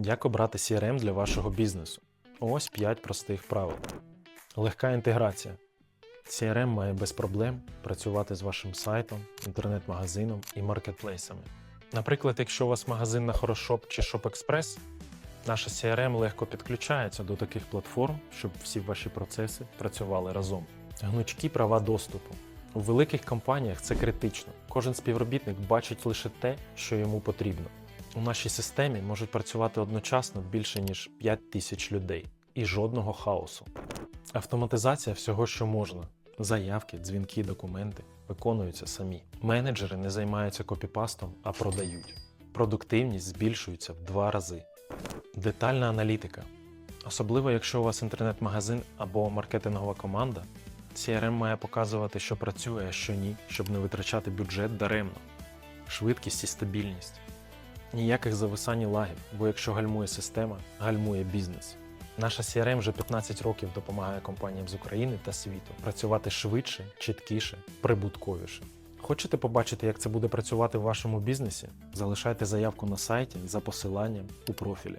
Як обрати CRM для вашого бізнесу? Ось 5 простих правил. Легка інтеграція. CRM має без проблем працювати з вашим сайтом, інтернет-магазином і маркетплейсами. Наприклад, якщо у вас магазин на Хорошоп чи ShopExpress, наша CRM легко підключається до таких платформ, щоб всі ваші процеси працювали разом. Гнучкі права доступу. У великих компаніях це критично. Кожен співробітник бачить лише те, що йому потрібно. У нашій системі можуть працювати одночасно більше ніж 5 тисяч людей і жодного хаосу. Автоматизація всього, що можна. Заявки, дзвінки, документи виконуються самі. Менеджери не займаються копіпастом, а продають. Продуктивність збільшується в два рази. Детальна аналітика. Особливо, якщо у вас інтернет-магазин або маркетингова команда, CRM має показувати, що працює, а що ні, щоб не витрачати бюджет даремно. Швидкість і стабільність. Ніяких зависань і лагів, бо якщо гальмує система, гальмує бізнес. Наша CRM вже 15 років допомагає компаніям з України та світу працювати швидше, чіткіше, прибутковіше. Хочете побачити, як це буде працювати в вашому бізнесі? Залишайте заявку на сайті за посиланням у профілі.